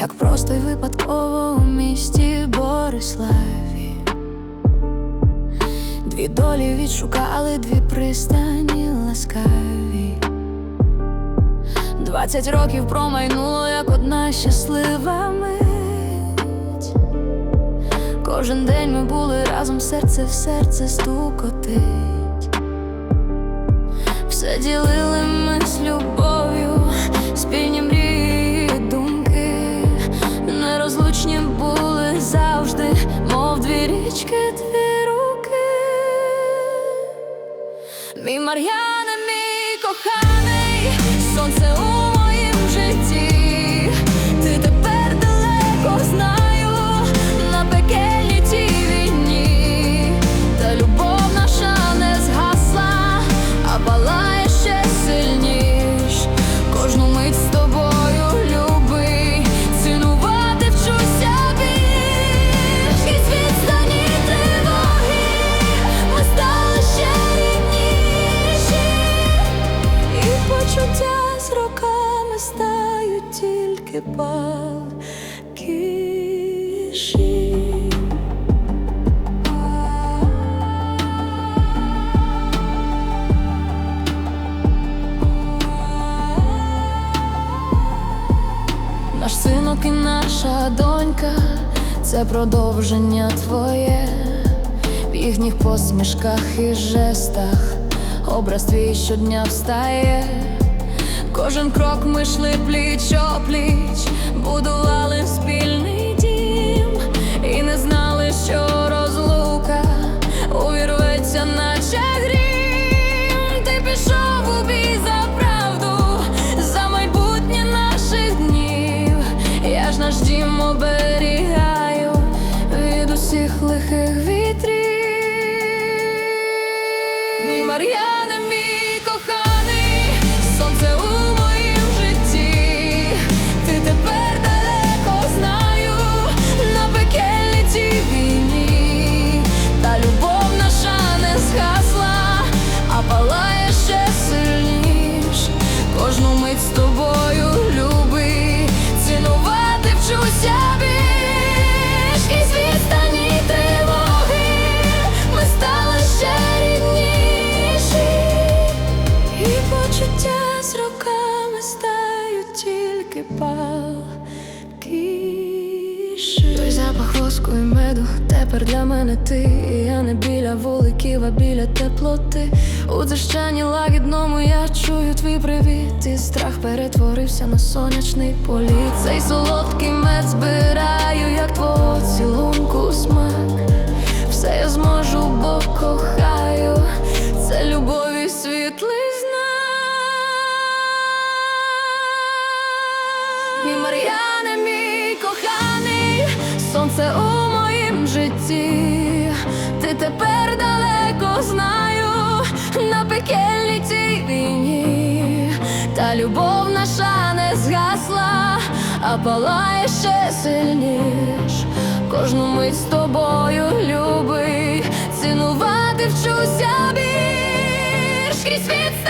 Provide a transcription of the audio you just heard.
як просто й випадково у місті Бориславі. Дві долі відшукали, дві пристані ласкаві. Двадцять років промайнуло, як одна щаслива мить. Кожен день ми були разом, серце в серце стукотить. Все ділили ми з любов'ю, спільні мрії, річки, дві руки. Мій Мар'яне, мій коханий, тільки палкіші. Наш синок і наша донька це продовження твоє, в їхніх посмішках і жестах, образ твій щодня встає, кожен крок ми йшли пліч опліч, будували спільний дім і не знали, що розлука увірветься, наче грім. Ти пішов у бій за правду, за майбутнє наших днів. Я ж наш дім оберігаю від усіх лихих вітрів. Мій воску і меду тепер для мене ти. І я не біля вуликів, а біля теплоти. У дзижчанні лагідному я чую твій привіт. І страх перетворився на сонячний політ. Цей солодкий мед збираю, як твого цілунку смак. Все я зможу, бо кохаю. Це любові світлий знак. Мій Мар'яне, мій житті. Ти тепер далеко знаю на пекельній цій війні. Та любов наша не згасла, а палає ще сильніш. Кожну мить з тобою любий, цінувати вчуся більш крізь відстані